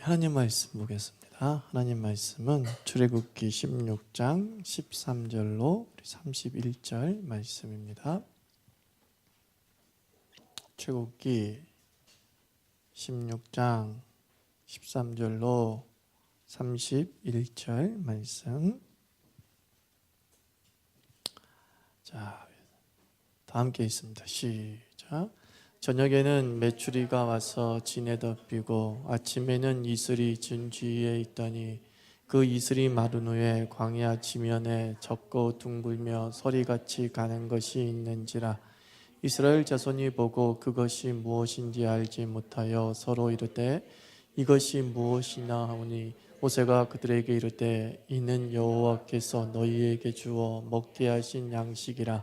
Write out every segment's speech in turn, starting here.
하나님 말씀 보겠습니다. 하나님 말씀은 출애굽기 16장 13절로 31절 말씀입니다. 출애굽기 16장 13절로 31절 말씀. 자, 다 함께 있습니다. 시작. 저녁에는 메추리가 와서 진에 덮이고 아침에는 이슬이 진주위에 있더니 그 이슬이 마른 후에 광야 지면에 적고 둥글며 서리같이 가는 것이 있는지라. 이스라엘 자손이 보고 그것이 무엇인지 알지 못하여 서로 이르되 이것이 무엇이나 하오니 모세가 그들에게 이르되 이는 여호와께서 너희에게 주어 먹게 하신 양식이라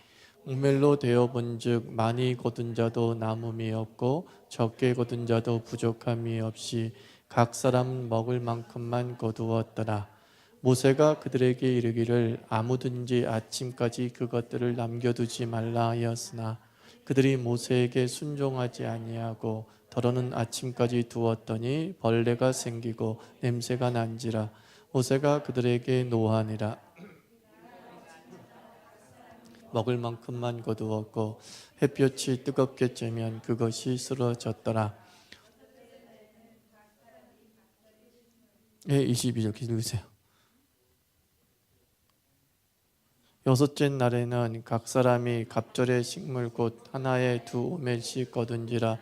우멜로 되어 본즉 많이 거둔 자도 남음이 없고 적게 거둔 자도 부족함이 없이 각 사람 먹을 만큼만 거두었더라. 모세가 그들에게 이르기를 아무든지 아침까지 그것들을 남겨두지 말라 하였으나 그들이 모세에게 순종하지 아니하고 더러는 아침까지 두었더니 벌레가 생기고 냄새가 난지라 모세가 그들에게 노하니라 먹을 만큼만 거두었고 햇볕이 뜨겁게 쬐면 그것이 쓰러졌더라. 예, 22절 읽으세요. 여섯째 날에는 각 사람이 갑절의 식물 곧 하나에 두 오멜씩 거둔지라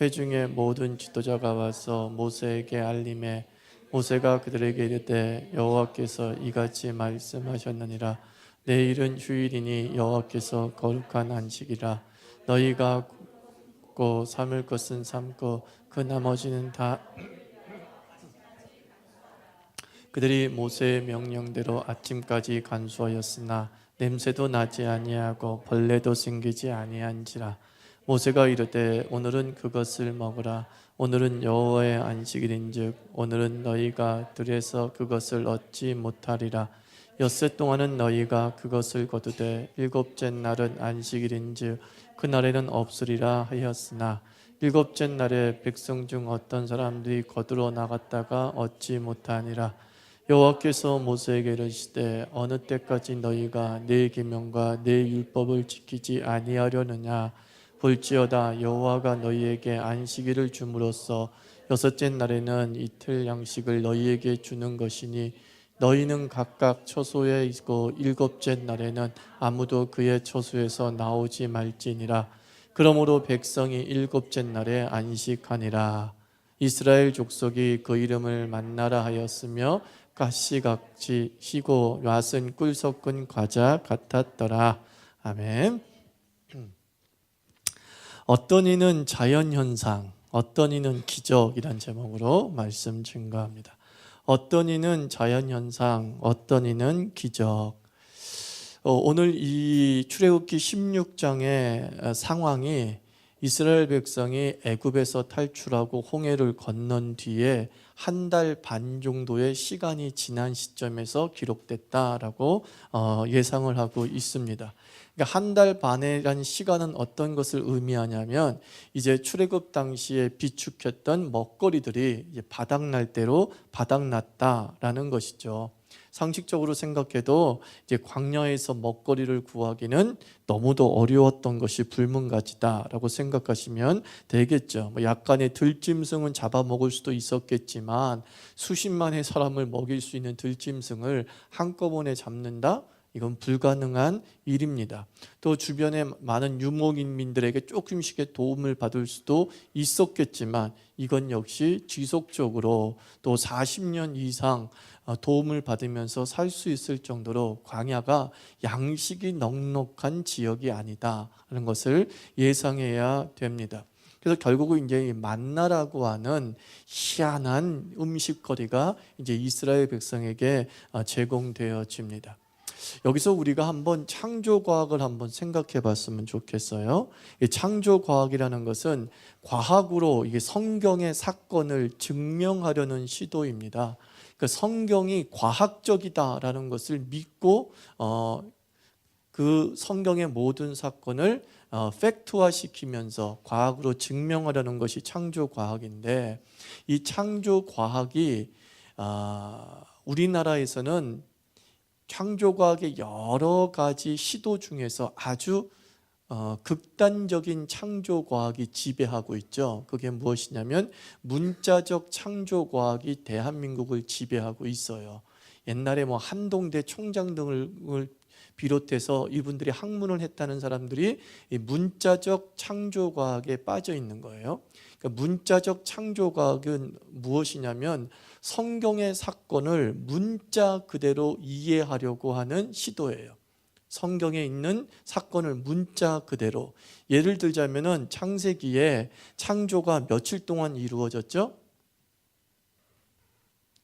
회중의 모든 지도자가 와서 모세에게 알림해 모세가 그들에게 이르되 여호와께서 이같이 말씀하셨느니라 내일은 휴일이니 여호와께서 거룩한 안식이라. 너희가 굽고 삼을 것은 삼고 그 나머지는 다 그들이 모세의 명령대로 아침까지 간수하였으나 냄새도 나지 아니하고 벌레도 생기지 아니한지라. 모세가 이르되 오늘은 그것을 먹으라. 오늘은 여호와의 안식일인즉 오늘은 너희가 들에서 그것을 얻지 못하리라 엿새 동안은 너희가 그것을 거두되 일곱째 날은 안식일인즉 그날에는 없으리라 하였으나 일곱째 날에 백성 중 어떤 사람들이 거두러 나갔다가 얻지 못하니라. 여호와께서 모세에게 이르시되 어느 때까지 너희가 내 계명과 내 율법을 지키지 아니하려느냐? 볼지어다 여호와가 너희에게 안식일을 줌으로써 여섯째 날에는 이틀 양식을 너희에게 주는 것이니 너희는 각각 처소에 있고 일곱째 날에는 아무도 그의 처소에서 나오지 말지니라. 그러므로 백성이 일곱째 날에 안식하니라. 이스라엘 족속이 그 이름을 만나라 하였으며 가시같이 희고 왓은 꿀 섞은 과자 같았더라. 아멘. 어떤 이는 자연 현상, 어떤 이는 기적이란 제목으로 말씀 증거합니다. 어떤 이는 자연현상, 어떤 이는 기적. 어, 오늘 이 출애굽기 16장의 상황이 이스라엘 백성이 애굽에서 탈출하고 홍해를 건넌 뒤에 한 달 반 정도의 시간이 지난 시점에서 기록됐다라고 어, 예상을 하고 있습니다. 그러니까 한 달 반이라는 시간은 어떤 것을 의미하냐면 이제 출애굽 당시에 비축했던 먹거리들이 바닥날 대로 바닥났다라는 것이죠. 상식적으로 생각해도 이제 광야에서 먹거리를 구하기는 너무도 어려웠던 것이 불문가지다라고 생각하시면 되겠죠. 뭐 약간의 들짐승은 잡아먹을 수도 있었겠지만 수십만의 사람을 먹일 수 있는 들짐승을 한꺼번에 잡는다? 이건 불가능한 일입니다. 또 주변에 많은 유목인민들에게 조금씩의 도움을 받을 수도 있었겠지만 이건 역시 지속적으로 또 40년 이상 어, 도움을 받으면서 살 수 있을 정도로 광야가 양식이 넉넉한 지역이 아니다라는 것을 예상해야 됩니다. 그래서 결국은 이제 만나라고 하는 희한한 음식거리가 이제 이스라엘 백성에게 어, 제공되어집니다. 여기서 우리가 한번 창조 과학을 한번 생각해 봤으면 좋겠어요. 이 창조 과학이라는 것은 과학으로 이게 성경의 사건을 증명하려는 시도입니다. 그 성경이 과학적이다라는 것을 믿고 어, 그 성경의 모든 사건을 어, 팩트화 시키면서 과학으로 증명하려는 것이 창조 과학인데 이 창조 과학이 아, 우리나라에서는 창조 과학의 여러 가지 시도 중에서 아주 어, 극단적인 창조 과학이 지배하고 있죠. 그게 무엇이냐면 문자적 창조 과학이 대한민국을 지배하고 있어요. 옛날에 뭐 한동대 총장 등을 비롯해서 이분들이 학문을 했다는 사람들이 이 문자적 창조 과학에 빠져 있는 거예요. 그러니까 문자적 창조 과학은 무엇이냐면 성경의 사건을 문자 그대로 이해하려고 하는 시도예요. 성경에 있는 사건을 문자 그대로 예를 들자면은 창세기에 창조가 며칠 동안 이루어졌죠?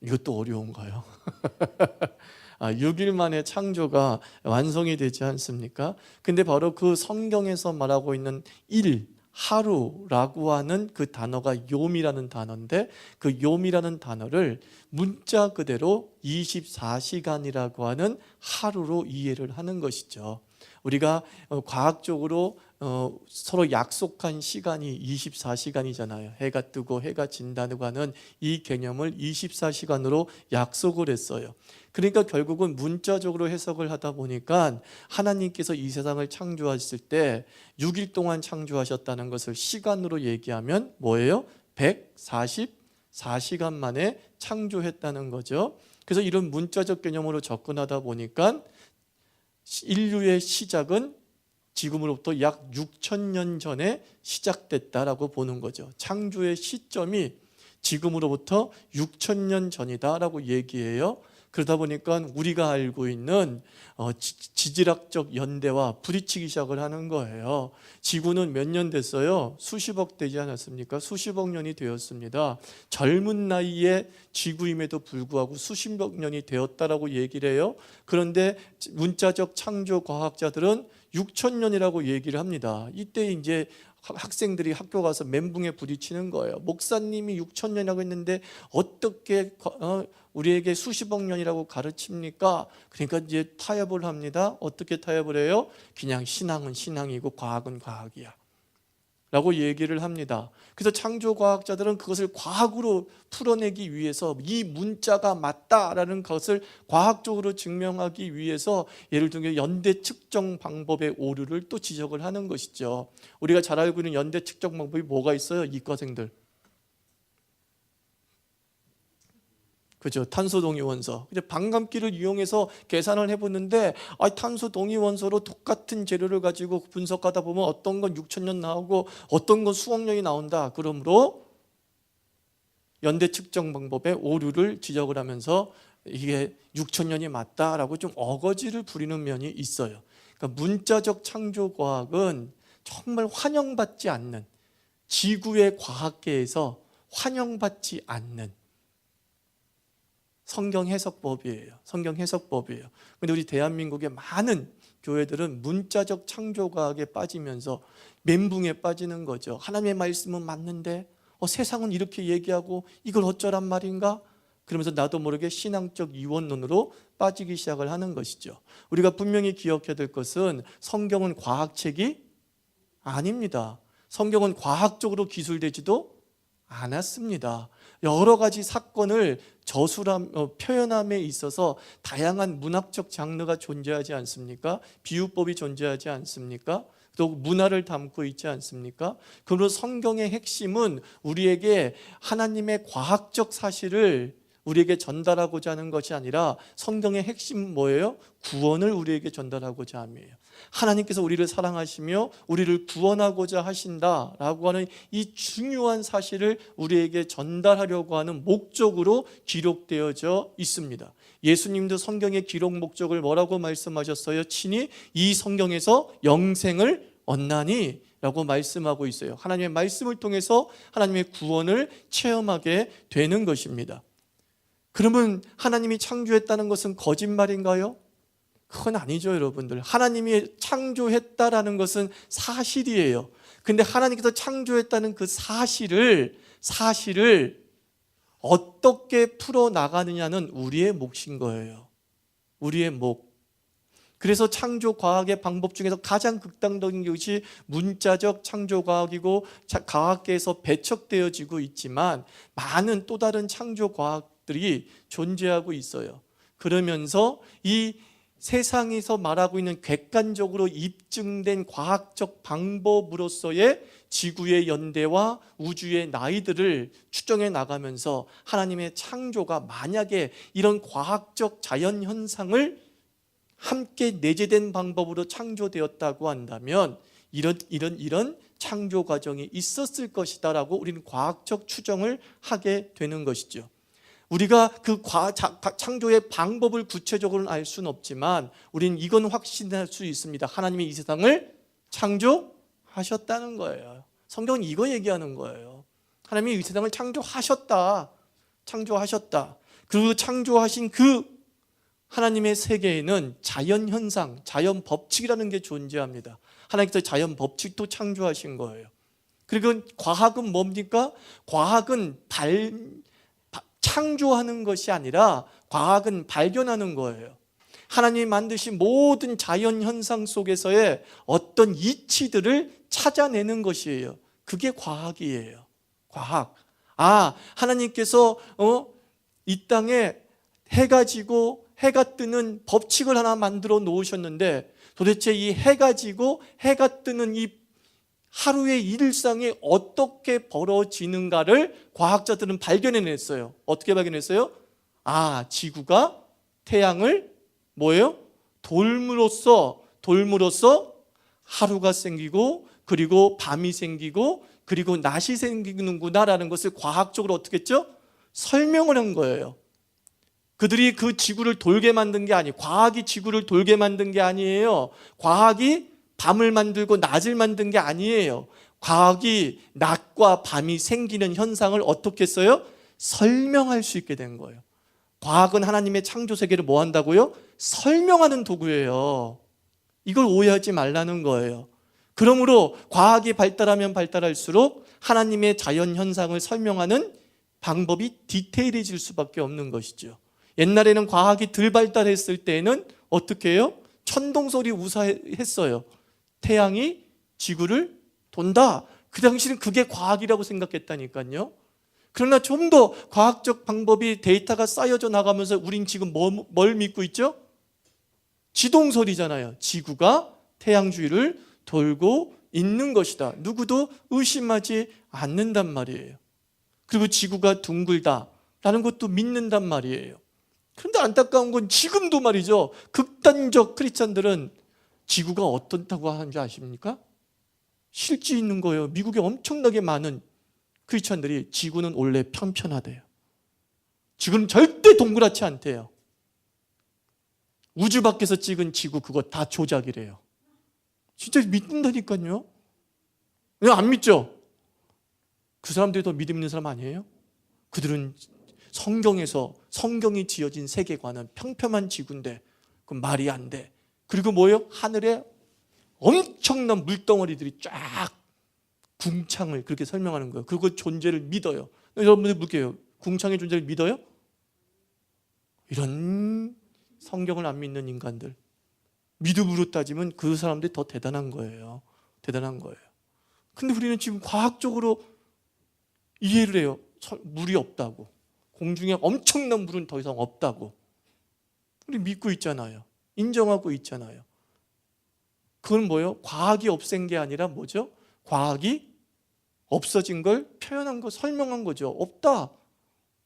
이것도 어려운가요? 아, 6일 만에 창조가 완성이 되지 않습니까? 근데 바로 그 성경에서 말하고 있는 일, 하루라고 하는 그 단어가 요미라는 단어인데 그 요미라는 단어를 문자 그대로 24시간이라고 하는 하루로 이해를 하는 것이죠. 우리가 어, 과학적으로 어, 서로 약속한 시간이 24시간이잖아요. 해가 뜨고 해가 진다고 하는 이 개념을 24시간으로 약속을 했어요. 그러니까 결국은 문자적으로 해석을 하다 보니까 하나님께서 이 세상을 창조하셨을 때 6일 동안 창조하셨다는 것을 시간으로 얘기하면 뭐예요? 144시간 만에 창조했다는 거죠. 그래서 이런 문자적 개념으로 접근하다 보니까 인류의 시작은 지금으로부터 약 6천 년 전에 시작됐다라고 보는 거죠. 창조의 시점이 지금으로부터 6천 년 전이다라고 얘기해요. 그러다 보니까 우리가 알고 있는 어, 지질학적 연대와 부딪히기 시작을 하는 거예요. 지구는 몇 년 됐어요? 수십억 되지 않았습니까? 수십억 년이 되었습니다. 젊은 나이에 지구임에도 불구하고 수십억 년이 되었다라고 얘기를 해요. 그런데 문자적 창조 과학자들은 6천 년이라고 얘기를 합니다. 이때 이제 학생들이 학교 가서 멘붕에 부딪히는 거예요. 목사님이 6천 년이라고 했는데 어떻게 어, 우리에게 수십억 년이라고 가르칩니까? 그러니까 이제 타협을 합니다. 어떻게 타협을 해요? 그냥 신앙은 신앙이고 과학은 과학이야. 라고 얘기를 합니다. 그래서 창조과학자들은 그것을 과학으로 풀어내기 위해서 이 문자가 맞다라는 것을 과학적으로 증명하기 위해서 예를 들면 연대 측정 방법의 오류를 또 지적을 하는 것이죠. 우리가 잘 알고 있는 연대 측정 방법이 뭐가 있어요? 이과생들. 그죠? 탄소 동위 원소. 반감기를 이용해서 계산을 해보는데 아, 탄소 동위 원소로 똑같은 재료를 가지고 분석하다 보면 어떤 건 6천 년 나오고 어떤 건 수억 년이 나온다. 그러므로 연대 측정 방법에 오류를 지적을 하면서 이게 6천 년이 맞다라고 좀 어거지를 부리는 면이 있어요. 그러니까 문자적 창조 과학은 정말 환영받지 않는 지구의 과학계에서 환영받지 않는 성경 해석법이에요. 성경 해석법이에요. 근데 우리 대한민국의 많은 교회들은 문자적 창조과학에 빠지면서 멘붕에 빠지는 거죠. 하나님의 말씀은 맞는데 어, 세상은 이렇게 얘기하고 이걸 어쩌란 말인가? 그러면서 나도 모르게 신앙적 이원론으로 빠지기 시작을 하는 것이죠. 우리가 분명히 기억해야 될 것은 성경은 과학책이 아닙니다. 성경은 과학적으로 기술되지도 않았습니다. 여러 가지 사건을 저술함 어, 표현함에 있어서 다양한 문학적 장르가 존재하지 않습니까? 비유법이 존재하지 않습니까? 또 문화를 담고 있지 않습니까? 그러므로 성경의 핵심은 우리에게 하나님의 과학적 사실을 우리에게 전달하고자 하는 것이 아니라 성경의 핵심 뭐예요? 구원을 우리에게 전달하고자 함이에요. 하나님께서 우리를 사랑하시며 우리를 구원하고자 하신다라고 하는 이 중요한 사실을 우리에게 전달하려고 하는 목적으로 기록되어져 있습니다. 예수님도 성경의 기록 목적을 뭐라고 말씀하셨어요? 친히 이 성경에서 영생을 얻나니 라고 말씀하고 있어요. 하나님의 말씀을 통해서 하나님의 구원을 체험하게 되는 것입니다. 그러면 하나님이 창조했다는 것은 거짓말인가요? 그건 아니죠, 여러분들. 하나님이 창조했다라는 것은 사실이에요. 근데 하나님께서 창조했다는 그 사실을 사실을 어떻게 풀어 나가느냐는 우리의 몫인 거예요. 우리의 몫. 그래서 창조 과학의 방법 중에서 가장 극단적인 것이 문자적 창조 과학이고 자- 과학계에서 배척되어지고 있지만 많은 또 다른 창조 과학 들이 존재하고 있어요. 그러면서 이 세상에서 말하고 있는 객관적으로 입증된 과학적 방법으로서의 지구의 연대와 우주의 나이들을 추정해 나가면서 하나님의 창조가 만약에 이런 과학적 자연 현상을 함께 내재된 방법으로 창조되었다고 한다면 이런 이런 이런 창조 과정이 있었을 것이다라고 우리는 과학적 추정을 하게 되는 것이죠. 우리가 그 과, 자- 가- 창조의 방법을 구체적으로는 알 수는 없지만 우리는 이건 확신할 수 있습니다. 하나님이 이 세상을 창조하셨다는 거예요. 성경은 이거 얘기하는 거예요. 하나님이 이 세상을 창조하셨다. 창조하셨다. 그 창조하신 그 하나님의 세계에는 자연 현상, 자연 법칙이라는 게 존재합니다. 하나님께서 자연 법칙도 창조하신 거예요. 그리고 과학은 뭡니까? 과학은 발, 바- 창조하는 것이 아니라 과학은 발견하는 거예요. 하나님이 만드신 모든 자연 현상 속에서의 어떤 이치들을 찾아내는 것이에요. 그게 과학이에요. 과학. 아, 하나님께서 어, 이 땅에 해가 지고 해가 뜨는 법칙을 하나 만들어 놓으셨는데 도대체 이 해가 지고 해가 뜨는 이 하루의 일상이 어떻게 벌어지는가를 과학자들은 발견해냈어요. 어떻게 발견했어요? 아, 지구가 태양을 뭐예요? 돌므로써 돌므로써 하루가 생기고 그리고 밤이 생기고 그리고 낮이 생기는구나라는 것을 과학적으로 어떻게 했죠? 설명을 한 거예요. 그들이 그 지구를 돌게 만든 게 아니, 과학이 지구를 돌게 만든 게 아니에요. 과학이 밤을 만들고 낮을 만든 게 아니에요. 과학이 낮과 밤이 생기는 현상을 어떻게 했어요? 설명할 수 있게 된 거예요. 과학은 하나님의 창조 세계를 뭐 한다고요? 설명하는 도구예요. 이걸 오해하지 말라는 거예요. 그러므로 과학이 발달하면 발달할수록 하나님의 자연 현상을 설명하는 방법이 디테일해질 수밖에 없는 것이죠. 옛날에는 과학이 덜 발달했을 때에는 어떻게 해요? 천동설이 우사했어요. 태양이 지구를 돈다. 그 당시는 그게 과학이라고 생각했다니까요. 그러나 좀 더 과학적 방법이 데이터가 쌓여져 나가면서 우린 지금 뭐, 뭘 믿고 있죠? 지동설이잖아요. 지구가 태양 주위를 돌고 있는 것이다. 누구도 의심하지 않는단 말이에요. 그리고 지구가 둥글다라는 것도 믿는단 말이에요. 그런데 안타까운 건 지금도 말이죠. 극단적 크리스찬들은 지구가 어떻다고 하는지 아십니까? 실지 있는 거예요. 미국에 엄청나게 많은 크리스찬들이 지구는 원래 편편하대요. 지구는 절대 동그랗지 않대요. 우주 밖에서 찍은 지구 그거 다 조작이래요. 진짜 믿는다니까요. 왜 안 믿죠? 그 사람들이 더 믿음 있는 사람 아니에요? 그들은 성경에서 성경이 지어진 세계관은 평평한 지구인데 그 말이 안 돼. 그리고 뭐예요? 하늘에 엄청난 물덩어리들이 쫙 궁창을 그렇게 설명하는 거예요. 그거 존재를 믿어요. 여러분들 묻게요. 궁창의 존재를 믿어요? 이런 성경을 안 믿는 인간들. 믿음으로 따지면 그 사람들이 더 대단한 거예요. 대단한 거예요. 근데 우리는 지금 과학적으로 이해를 해요. 설- 물이 없다고. 공중에 엄청난 물은 더 이상 없다고. 우리 믿고 있잖아요. 인정하고 있잖아요. 그건 뭐예요? 과학이 없앤 게 아니라 뭐죠? 과학이 없어진 걸 표현한 거, 설명한 거죠. 없다.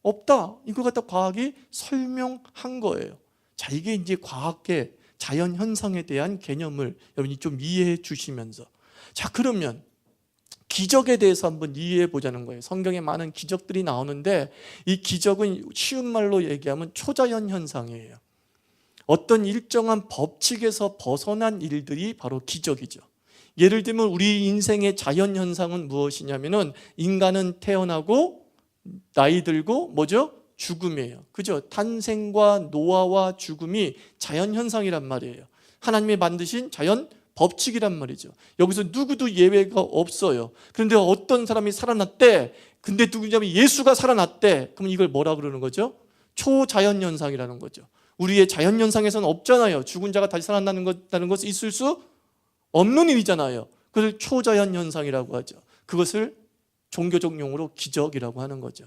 없다. 이거 갖다 과학이 설명한 거예요. 자, 이게 이제 과학계 자연 현상에 대한 개념을 여러분이 좀 이해해 주시면서 자, 그러면 기적에 대해서 한번 이해해 보자는 거예요. 성경에 많은 기적들이 나오는데 이 기적은 쉬운 말로 얘기하면 초자연 현상이에요. 어떤 일정한 법칙에서 벗어난 일들이 바로 기적이죠. 예를 들면 우리 인생의 자연 현상은 무엇이냐면은 인간은 태어나고 나이 들고 뭐죠? 죽음이에요. 그죠? 탄생과 노화와 죽음이 자연 현상이란 말이에요. 하나님이 만드신 자연 법칙이란 말이죠. 여기서 누구도 예외가 없어요. 그런데 어떤 사람이 살아났대. 근데 누구냐면 예수가 살아났대. 그럼 이걸 뭐라 그러는 거죠? 초자연 현상이라는 거죠. 우리의 자연 현상에서는 없잖아요. 죽은 자가 다시 살아나는 것 다는 것은 있을 수 없는 일이잖아요. 그걸 초자연 현상이라고 하죠. 그것을 종교적 용어로 기적이라고 하는 거죠.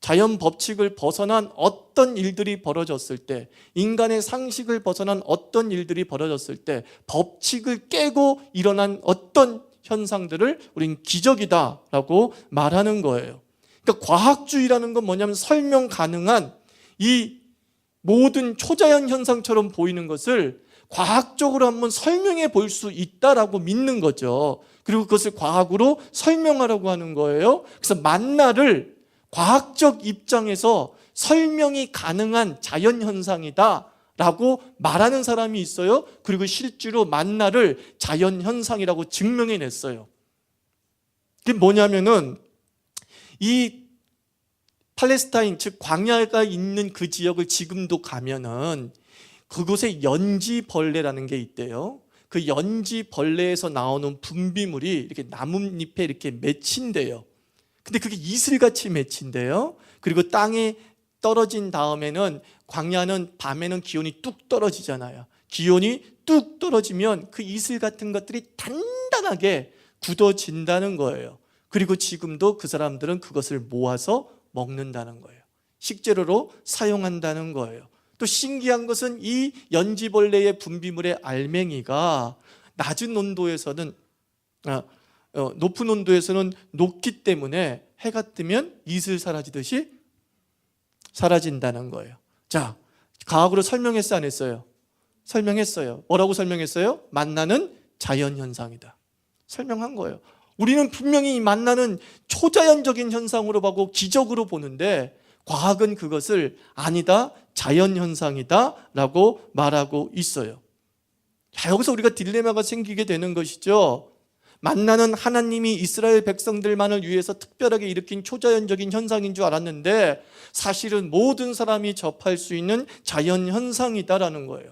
자연 법칙을 벗어난 어떤 일들이 벌어졌을 때, 인간의 상식을 벗어난 어떤 일들이 벌어졌을 때, 법칙을 깨고 일어난 어떤 현상들을 우린 기적이다라고 말하는 거예요. 그러니까 과학주의라는 건 뭐냐면 설명 가능한 이 모든 초자연 현상처럼 보이는 것을 과학적으로 한번 설명해 볼 수 있다라고 믿는 거죠. 그리고 그것을 과학으로 설명하라고 하는 거예요. 그래서 만나를 과학적 입장에서 설명이 가능한 자연 현상이다. 라고 말하는 사람이 있어요. 그리고 실제로 만나를 자연 현상이라고 증명해 냈어요. 그게 뭐냐면은 이 팔레스타인 즉 광야가 있는 그 지역을 지금도 가면은 그곳에 연지 벌레라는 게 있대요. 그 연지 벌레에서 나오는 분비물이 이렇게 나뭇잎에 이렇게 맺힌대요. 근데 그게 이슬같이 맺힌대요. 그리고 땅에 떨어진 다음에는 광야는 밤에는 기온이 뚝 떨어지잖아요. 기온이 뚝 떨어지면 그 이슬 같은 것들이 단단하게 굳어진다는 거예요. 그리고 지금도 그 사람들은 그것을 모아서 먹는다는 거예요. 식재료로 사용한다는 거예요. 또 신기한 것은 이 연지벌레의 분비물의 알맹이가 낮은 온도에서는 아, 어, 높은 온도에서는 녹기 때문에 해가 뜨면 이슬 사라지듯이 사라진다는 거예요. 자, 과학으로 설명했어 안 했어요? 설명했어요. 뭐라고 설명했어요? 만나는 자연 현상이다. 설명한 거예요. 우리는 분명히 만나는 초자연적인 현상으로 보고 기적으로 보는데 과학은 그것을 아니다, 자연 현상이다 라고 말하고 있어요. 자, 여기서 우리가 딜레마가 생기게 되는 것이죠. 만나는 하나님이 이스라엘 백성들만을 위해서 특별하게 일으킨 초자연적인 현상인 줄 알았는데 사실은 모든 사람이 접할 수 있는 자연 현상이다라는 거예요.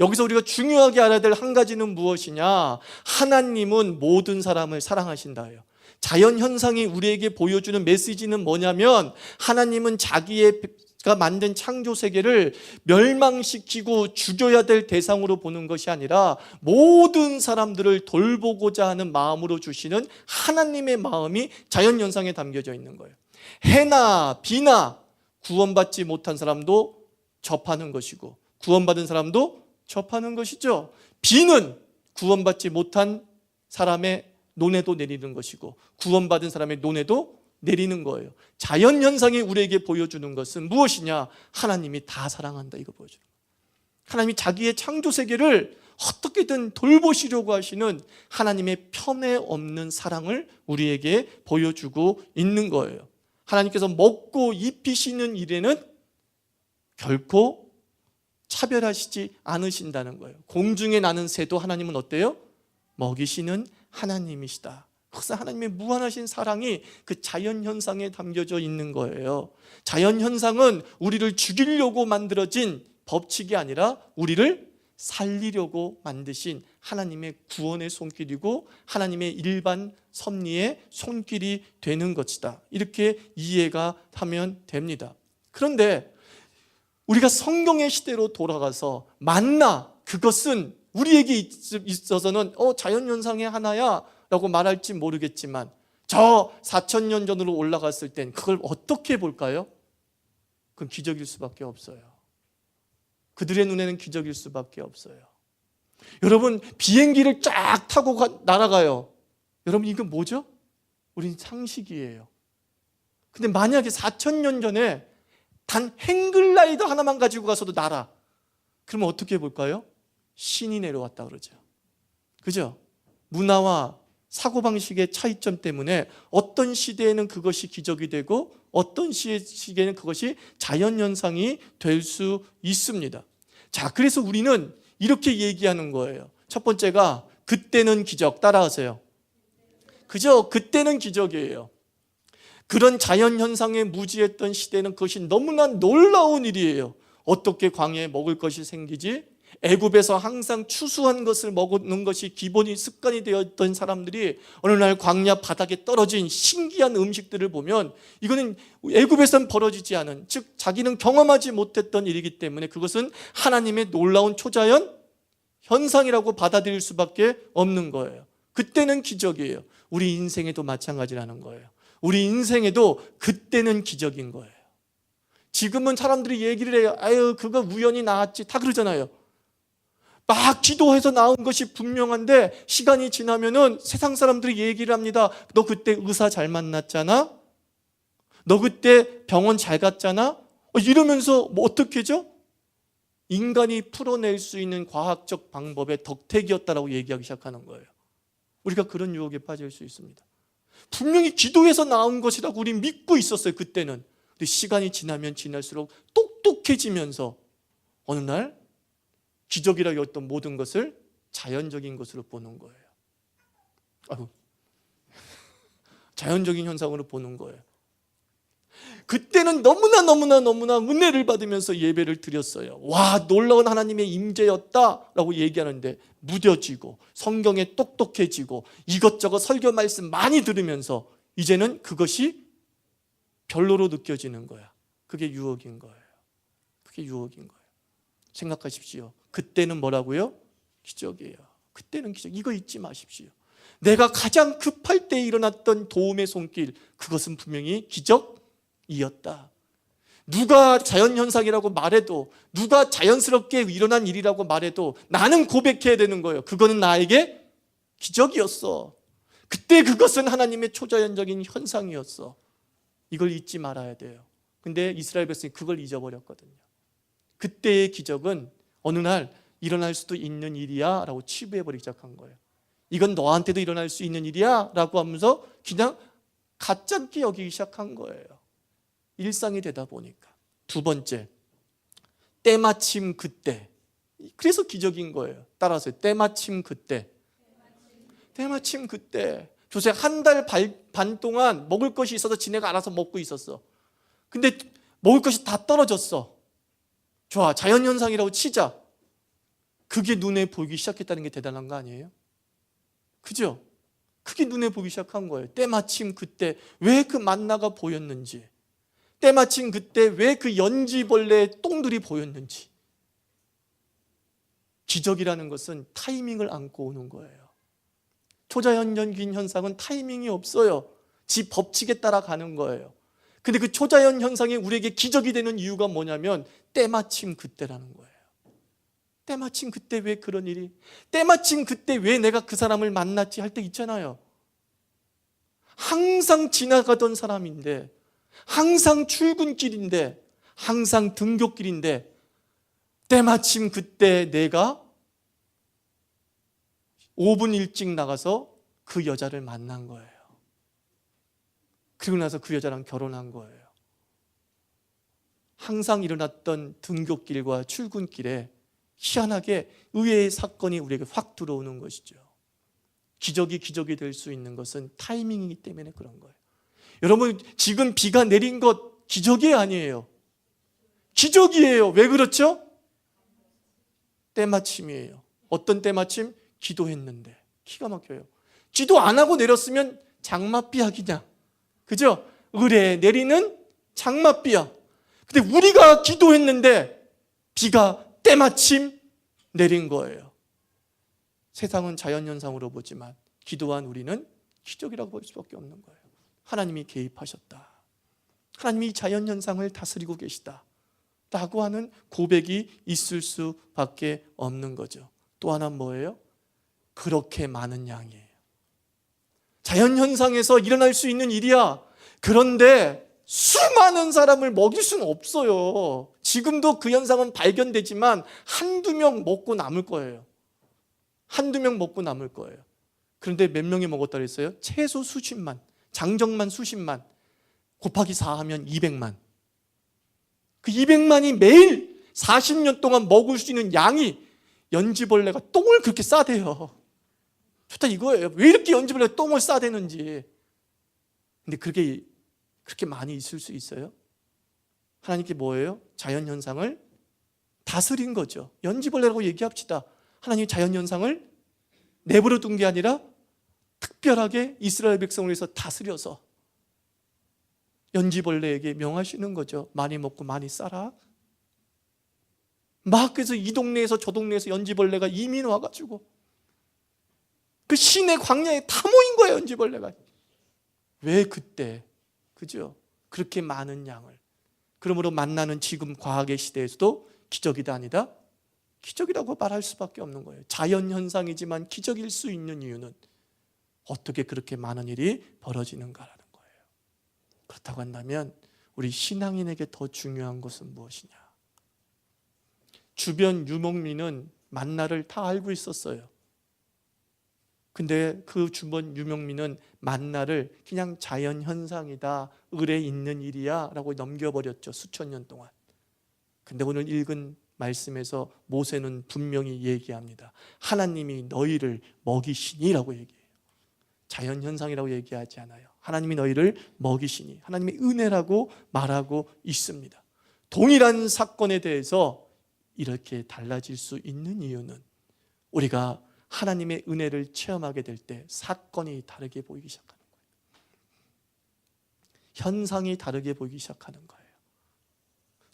여기서 우리가 중요하게 알아야 될 한 가지는 무엇이냐? 하나님은 모든 사람을 사랑하신다예요. 자연 현상이 우리에게 보여주는 메시지는 뭐냐면 하나님은 자기의 가 만든 창조 세계를 멸망시키고 죽여야 될 대상으로 보는 것이 아니라 모든 사람들을 돌보고자 하는 마음으로 주시는 하나님의 마음이 자연 현상에 담겨져 있는 거예요. 해나 비나 구원받지 못한 사람도 접하는 것이고 구원받은 사람도 접하는 것이죠. 비는 구원받지 못한 사람의 논에도 내리는 것이고 구원받은 사람의 논에도 내리는 거예요. 자연 현상이 우리에게 보여주는 것은 무엇이냐? 하나님이 다 사랑한다 이거 보여주는 거예요. 하나님이 자기의 창조 세계를 어떻게든 돌보시려고 하시는 하나님의 편에 없는 사랑을 우리에게 보여주고 있는 거예요. 하나님께서 먹고 입히시는 일에는 결코 차별하시지 않으신다는 거예요. 공중에 나는 새도 하나님은 어때요? 먹이시는 하나님이시다. 그래서 하나님의 무한하신 사랑이 그 자연 현상에 담겨져 있는 거예요. 자연 현상은 우리를 죽이려고 만들어진 법칙이 아니라 우리를 살리려고 만드신 하나님의 구원의 손길이고 하나님의 일반 섭리의 손길이 되는 것이다. 이렇게 이해가 하면 됩니다. 그런데 우리가 성경의 시대로 돌아가서 만나 그것은 우리에게 있어서는 어 자연 현상의 하나야 라고 말할지 모르겠지만 저 4천 년 전으로 올라갔을 땐 그걸 어떻게 볼까요? 그건 기적일 수밖에 없어요. 그들의 눈에는 기적일 수밖에 없어요. 여러분 비행기를 쫙 타고 가, 날아가요. 여러분 이건 뭐죠? 우린 상식이에요. 근데 만약에 4천 년 전에 단 행글라이더 하나만 가지고 가서도 날아. 그러면 어떻게 볼까요? 신이 내려왔다 그러죠. 그죠? 문화와 사고방식의 차이점 때문에 어떤 시대에는 그것이 기적이 되고 어떤 시기에는 그것이 자연현상이 될 수 있습니다. 자, 그래서 우리는 이렇게 얘기하는 거예요. 첫 번째가 그때는 기적, 따라하세요. 그죠? 그때는 기적이에요. 그런 자연 현상에 무지했던 시대는 그것이 너무나 놀라운 일이에요. 어떻게 광야에 먹을 것이 생기지? 애굽에서 항상 추수한 것을 먹는 것이 기본이 습관이 되었던 사람들이 어느 날 광야 바닥에 떨어진 신기한 음식들을 보면 이거는 애굽에선 벌어지지 않은 즉 자기는 경험하지 못했던 일이기 때문에 그것은 하나님의 놀라운 초자연 현상이라고 받아들일 수밖에 없는 거예요. 그때는 기적이에요. 우리 인생에도 마찬가지라는 거예요. 우리 인생에도 그때는 기적인 거예요. 지금은 사람들이 얘기를 해요. 아유, 그거 우연히 나왔지. 다 그러잖아요. 막 기도해서 나온 것이 분명한데 시간이 지나면은 세상 사람들이 얘기를 합니다. 너 그때 의사 잘 만났잖아? 너 그때 병원 잘 갔잖아? 어, 이러면서 뭐 어떻게죠? 인간이 풀어낼 수 있는 과학적 방법의 덕택이었다라고 얘기하기 시작하는 거예요. 우리가 그런 유혹에 빠질 수 있습니다. 분명히 기도해서 나온 것이라고 우리 믿고 있었어요, 그때는. 근데 시간이 지나면 지날수록 똑똑해지면서 어느 날 기적이라고 여겼던 모든 것을 자연적인 것으로 보는 거예요. 아유. 자연적인 현상으로 보는 거예요. 그때는 너무나 너무나 너무나 은혜를 받으면서 예배를 드렸어요. 와 놀라운 하나님의 임재였다라고 얘기하는데 무뎌지고 성경에 똑똑해지고 이것저것 설교 말씀 많이 들으면서 이제는 그것이 별로로 느껴지는 거야. 그게 유혹인 거예요. 그게 유혹인 거예요. 생각하십시오. 그때는 뭐라고요? 기적이에요. 그때는 기적. 이거 잊지 마십시오. 내가 가장 급할 때 일어났던 도움의 손길, 그것은 분명히 기적 이었다. 누가 자연현상이라고 말해도, 누가 자연스럽게 일어난 일이라고 말해도 나는 고백해야 되는 거예요. 그거는 나에게 기적이었어. 그때 그것은 하나님의 초자연적인 현상이었어. 이걸 잊지 말아야 돼요. 근데 이스라엘 백성이 그걸 잊어버렸거든요. 그때의 기적은 어느 날 일어날 수도 있는 일이야 라고 치부해버리기 시작한 거예요. 이건 너한테도 일어날 수 있는 일이야 라고 하면서 그냥 가짜게 여기기 시작한 거예요. 일상이 되다 보니까. 두 번째, 때마침 그때. 그래서 기적인 거예요. 따라서 때마침 그때. 때마침 그때. 조세 한달 반 동안 먹을 것이 있어서 지네가 알아서 먹고 있었어. 근데 먹을 것이 다 떨어졌어. 좋아. 자연 현상이라고 치자. 그게 눈에 보이기 시작했다는 게 대단한 거 아니에요? 그죠? 그게 눈에 보기 시작한 거예요. 때마침 그때 왜 그 만나가 보였는지, 때마침 그때 왜 그 연지벌레의 똥들이 보였는지. 기적이라는 것은 타이밍을 안고 오는 거예요. 초자연적인 현상은 타이밍이 없어요. 지 법칙에 따라 가는 거예요. 근데 그 초자연 현상이 우리에게 기적이 되는 이유가 뭐냐면 때마침 그때라는 거예요. 때마침 그때 왜 그런 일이? 때마침 그때 왜 내가 그 사람을 만났지 할 때 있잖아요. 항상 지나가던 사람인데, 항상 출근길인데, 항상 등굣길인데, 때마침 그때 내가 5분 일찍 나가서 그 여자를 만난 거예요. 그리고 나서 그 여자랑 결혼한 거예요. 항상 일어났던 등굣길과 출근길에 희한하게 의외의 사건이 우리에게 확 들어오는 것이죠. 기적이 기적이 될 수 있는 것은 타이밍이기 때문에 그런 거예요. 여러분, 지금 비가 내린 것 기적이 아니에요. 기적이에요. 왜 그렇죠? 때마침이에요. 어떤 때마침? 기도했는데. 기가 막혀요. 기도 안 하고 내렸으면 장맛비약이냐. 그죠? 의뢰 내리는 장맛비야. 근데 우리가 기도했는데 비가 때마침 내린 거예요. 세상은 자연현상으로 보지만 기도한 우리는 기적이라고 볼 수밖에 없는 거예요. 하나님이 개입하셨다. 하나님이 자연 현상을 다스리고 계시다. 라고 하는 고백이 있을 수밖에 없는 거죠. 또 하나 뭐예요? 그렇게 많은 양이에요. 자연 현상에서 일어날 수 있는 일이야. 그런데 수많은 사람을 먹일 수는 없어요. 지금도 그 현상은 발견되지만 한두 명 먹고 남을 거예요. 한두 명 먹고 남을 거예요. 그런데 몇 명이 먹었다 그랬어요? 최소 수십만, 장정만 수십만, 곱하기 4 하면 200만. 그 200만이 매일 40년 동안 먹을 수 있는 양이 연지벌레가 똥을 그렇게 싸대요. 좋다 이거예요. 왜 이렇게 연지벌레가 똥을 싸대는지. 근데 그게 그렇게 많이 있을 수 있어요? 하나님께 뭐예요? 자연 현상을 다스린 거죠. 연지벌레라고 얘기합시다. 하나님이 자연 현상을 내버려 둔 게 아니라 특별하게 이스라엘 백성을 위해서 다스려서 연지벌레에게 명하시는 거죠. 많이 먹고 많이 살아. 막 그래서 이 동네에서 저 동네에서 연지벌레가 이민 와가지고 그 시내 광야에 다 모인 거예요 연지벌레가. 왜 그때 그죠? 그렇게 많은 양을 그러므로 만나는 지금 과학의 시대에서도 기적이다 아니다? 기적이라고 말할 수밖에 없는 거예요. 자연 현상이지만 기적일 수 있는 이유는 어떻게 그렇게 많은 일이 벌어지는가라는 거예요. 그렇다고 한다면 우리 신앙인에게 더 중요한 것은 무엇이냐? 주변 유목민은 만나를 다 알고 있었어요. 근데 그 주변 유목민은 만나를 그냥 자연 현상이다, 을에 있는 일이야라고 넘겨버렸죠 수천 년 동안. 근데 오늘 읽은 말씀에서 모세는 분명히 얘기합니다. 하나님이 너희를 먹이시니라고 얘기해요. 자연 현상이라고 얘기하지 않아요. 하나님이 너희를 먹이시니 하나님의 은혜라고 말하고 있습니다. 동일한 사건에 대해서 이렇게 달라질 수 있는 이유는 우리가 하나님의 은혜를 체험하게 될 때 사건이 다르게 보이기 시작하는 거예요. 현상이 다르게 보이기 시작하는 거예요.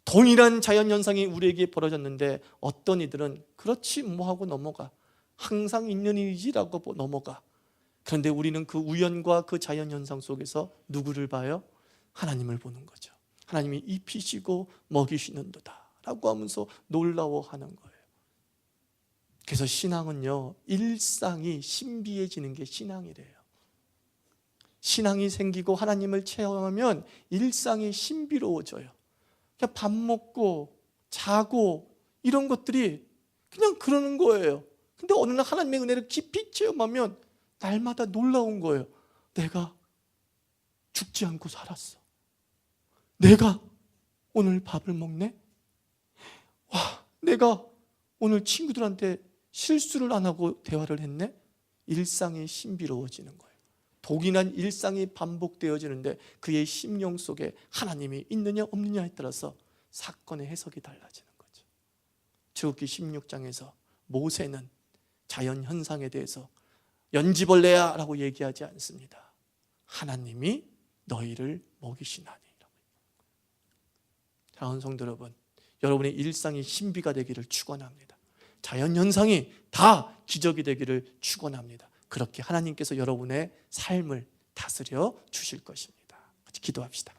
동일한 자연 현상이 우리에게 벌어졌는데 어떤 이들은 그렇지 뭐 하고 넘어가. 항상 있는 일이지라고 넘어가. 그런데 우리는 그 우연과 그 자연 현상 속에서 누구를 봐요? 하나님을 보는 거죠. 하나님이 입히시고 먹이시는도다라고 하면서 놀라워하는 거예요. 그래서 신앙은요 일상이 신비해지는 게 신앙이래요. 신앙이 생기고 하나님을 체험하면 일상이 신비로워져요. 그냥 밥 먹고 자고 이런 것들이 그냥 그러는 거예요. 근데 어느 날 하나님의 은혜를 깊이 체험하면 날마다 놀라운 거예요. 내가 죽지 않고 살았어. 내가 오늘 밥을 먹네? 와, 내가 오늘 친구들한테 실수를 안 하고 대화를 했네? 일상이 신비로워지는 거예요. 독인한 일상이 반복되어지는데 그의 심령 속에 하나님이 있느냐 없느냐에 따라서 사건의 해석이 달라지는 거죠. 출애굽기 16장에서 모세는 자연 현상에 대해서 연지벌레야 라고 얘기하지 않습니다. 하나님이 너희를 먹이시나니. 사랑하는 성도 여러분, 여러분의 일상이 신비가 되기를 축원합니다. 자연 현상이 다 기적이 되기를 축원합니다. 그렇게 하나님께서 여러분의 삶을 다스려 주실 것입니다. 같이 기도합시다.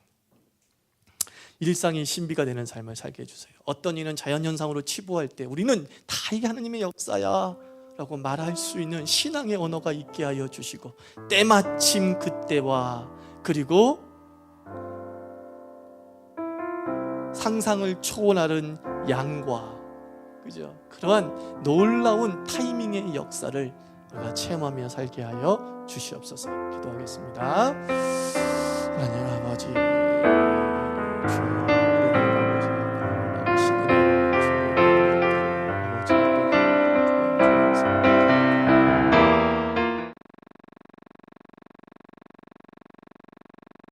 일상이 신비가 되는 삶을 살게 해주세요. 어떤 이는 자연현상으로 치부할 때 우리는 다 이게 하나님의 역사야 라고 말할 수 있는 신앙의 언어가 있게 하여 주시고 때마침 그때와 그리고 상상을 초월하는 양과 그죠? 그러한 놀라운 타이밍의 역사를 우리가 체험하며 살게 하여 주시옵소서. 기도하겠습니다. 하나님 아버지 주